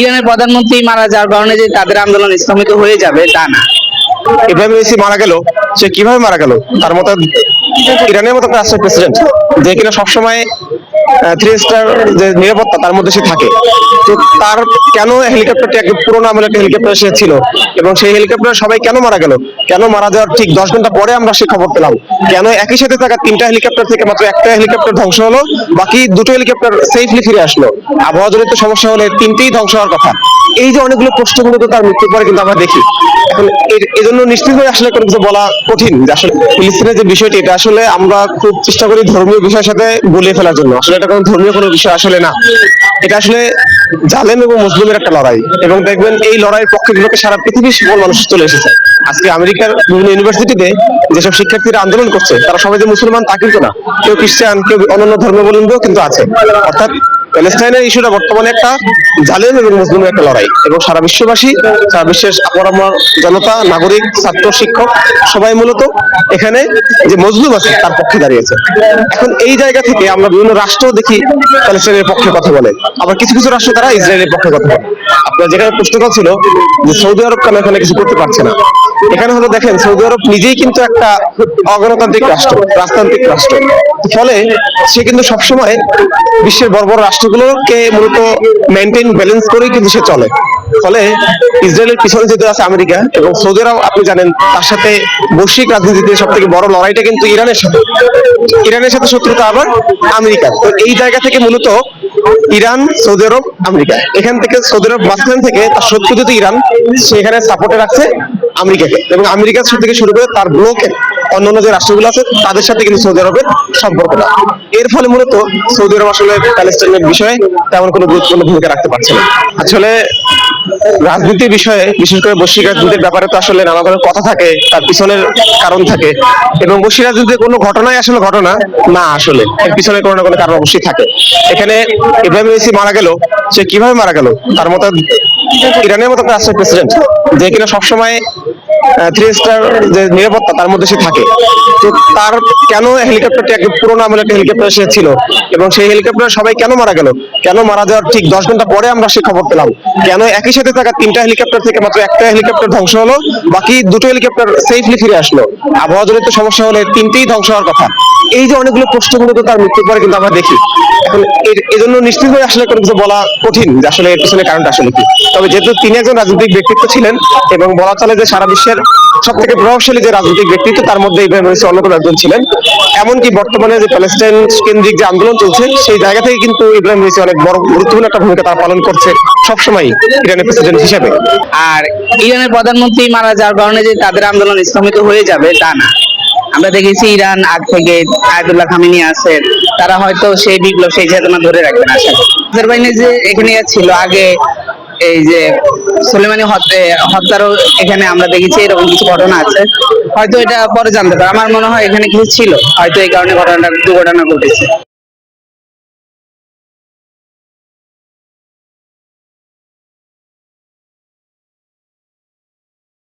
ইরানের প্রধানমন্ত্রী মারা যাওয়ার কারণে যে তাদের আন্দোলন স্থগিত হয়ে যাবে, তা না। এভাবে রাইসি মারা গেল, সে কীভাবে মারা গেল? তার মতো ইরানের মতো রাষ্ট্রের প্রেসিডেন্ট যে কিনা সবসময় থ্রি স্টার যে নিরাপত্তা, তার মধ্যে সে থাকে। তো তার কেন হেলিকপ্টারটি একদম পুরোনো একটা হেলিকপ্টার সে ছিল? এবং সেই হেলিকপ্টার সবাই কেন মারা গেল? কেন মারা যাওয়ার ঠিক দশ ঘণ্টা পরে আমরা সে খবর পেলাম? কেন একই সাথে থাকা তিনটা হেলিকপ্টার থেকে মাত্র একটা হেলিকপ্টার ধ্বংস হলো? বাকি দুটো হেলিকপ্টার সেফলি ফিরে আসলো। আবহাওয়া জনিত সমস্যা হলে তিনটেই ধ্বংস হওয়ার কথা। এই যে অনেকগুলো প্রশ্নগুলো তো তার মৃত্যুর পরে কিন্তু আমরা দেখি। এখন এর- এজন্য নিশ্চিতভাবে আসলে কোনো কিছু বলা কঠিন আসলে ফিলিস্তিনের যে বিষয়টি, এটা আসলে আমরা খুব চেষ্টা করি ধর্মীয় বিষয়ের সাথে গুলিয়ে ফেলার জন্য। আসলে এটা কোনো ধর্মীয় কোনো বিষয় আসলে না। এটা আসলে জালেম এবং মুসলিমের একটা লড়াই। এবং দেখবেন এই লড়াইয়ের পক্ষে বিপক্ষে সারা পৃথিবীর সকল মানুষ চলে এসেছে। আজকে আমেরিকার বিভিন্ন ইউনিভার্সিটিতে যেসব শিক্ষার্থীরা আন্দোলন করছে, তারা সবাই যে মুসলমান, তা কিন্তু না। কেউ খ্রিস্টান, কেউ অন্যান্য ধর্মাবলম্বীও কিন্তু আছে। অর্থাৎ প্যালেস্টাইনের ইস্যুটা বর্তমানে একটা জালেম এবং মুসলিমের একটা লড়াই এবং সারা বিশ্ববাসী, সারা বিশ্বের আমার জনতা, নাগরিক, ছাত্র, শিক্ষক, সবাই মূলত এখানে যে মজলুম আছে, তার পক্ষে দাঁড়িয়েছে। এখন এই জায়গা থেকে আমরা বিভিন্ন রাষ্ট্র দেখি প্যালেস্টাইনের পক্ষে কথা বলে। আবার কিছু কিছু রাষ্ট্র তারা ইসরায়েলের পক্ষে কথা বলে। আপনার যেখানে প্রশ্নটা ছিল যে সৌদি আরব কেন এখানে কিছু করতে পারছে না? এখানে হলো দেখেন, সৌদি আরব নিজেই কিন্তু একটা অগণতান্ত্রিক রাষ্ট্র, রাজতান্ত্রিক রাষ্ট্র। ফলে সে কিন্তু সবসময় বিশ্বের বড় বড় রাষ্ট্রগুলোকে মূলত মেনটেন ব্যালেন্স করেই কিন্তু সে চলে। ফলে ইসরায়েলের পিছনে যেতে আছে আমেরিকা এবং সৌদি আরব আপনি জানেন, তার সাথে বৈশ্বিক রাজনীতিতে সব থেকে বড় লড়াইটা কিন্তু ইরানের সাথে। ইরানের সাথে শত্রুতা আবার আমেরিকা তো এই জায়গা থেকে মূলত ইরান, সৌদি আরব, আমেরিকা। এখান থেকে সৌদি আরব মাঝখান থেকে তার শত্রু যেহেতু ইরান সেখানে সাপোর্টে রাখছে আমেরিকাকে। এবং আমেরিকার সাথে থেকে শুরু করে তার ব্লকের অন্যান্য যে রাষ্ট্রগুলো আছে, তাদের সাথে কিন্তু সৌদি আরবের সম্পর্কটা। এর ফলে মূলত সৌদি আরব আসলে প্যালেস্টাইনের বিষয়ে তেমন কোনো গুরুত্বপূর্ণ ভূমিকা রাখতে পারছে না। আসলে রাজনীতির বিষয়ে, বিশেষ করে বৈশ্বিক রাজনীতির ব্যাপারে তো আসলে নানা ধরনের কথা থাকে, তার পিছনের কারণ থাকে। এবং বৈশ্বিক রাজনীতির কোনো ঘটনাই আসলে ঘটনা না আসলে, এর পিছনে কোনো না কোনো কারণ অবশ্যই থাকে। এখানে ইব্রাহিম রাইসি মারা গেল, সে কীভাবে মারা গেল? তার মতো ইরানের মতো রাষ্ট্রের প্রেসিডেন্ট, যে কিনা সবসময় থ্রি স্টার যে নিরাপত্তা তার মধ্যে সে থাকে। তো তার কেন হেলিকপ্টারটি একদম পুরোনো আমলের একটা হেলিকপ্টার সে ছিল? এবং সেই হেলিকপ্টার সবাই কেন মারা গেল? কেন মারা যাওয়ার ঠিক দশ ঘণ্টা পরে আমরা সে খবর পেলাম? কেন একই সাথে থাকা তিনটা হেলিকপ্টার থেকে মাত্র একটা হেলিকপ্টার ধ্বংস হলো? বাকি দুটো হেলিকপ্টার সেফলি ফিরে আসলো। আবহাওয়া জনিত সমস্যা হলে তিনটেই ধ্বংস হওয়ার কথা। এই যে অনেকগুলো প্রশ্নগুলো তো তার মৃত্যুর পরে কিন্তু আমরা দেখি। এখন এজন্য নিশ্চিতভাবে আসলে কোনো কিছু বলা কঠিন যে আসলে এর পিছনে কারণটা আসলে কি? তবে যেহেতু তিনি একজন রাজনৈতিক ব্যক্তিত্ব ছিলেন এবং বলা চলে যে সারা বিশ্বের সব থেকে প্রভাবশালী যে রাজনৈতিক ব্যক্তিত্ব, তার মধ্যে ইব্রাহিম রাইসি অন্যতম একজন ছিলেন। এমনকি বর্তমানে যে প্যালেস্টাইন কেন্দ্রিক যে আন্দোলন চলছে, সেই জায়গা থেকে কিন্তু ইব্রাহিম রাইসি অনেক বড় গুরুত্বপূর্ণ একটা ভূমিকা তারা পালন করছে সবসময় ইরানের প্রেসিডেন্ট হিসেবে। আর ইরানের প্রধানমন্ত্রী মারা যাওয়ার কারণে যে তাদের আন্দোলন স্থগিত হয়ে যাবে, তা না। আমরা দেখেছি ইরান আগ থেকে আয়দুল্লাহ খামিনি আছেন, তারা হয়তো সেই বিপ্লব, সেই চেতনা ধরে রাখবেন আশা করি। আজারবাইজানে যে এখানে ছিল, আগে এই যে সুলেমানি হত্যার এখানে আমরা দেখেছি এরকম কিছু ঘটনা আছে। হয়তো এটা পরে জানতে পারে। আমার মনে হয় এখানে কিছু ছিল। হয়তো এই কারণে ঘটনাটা, দুর্ঘটনা ঘটেছে।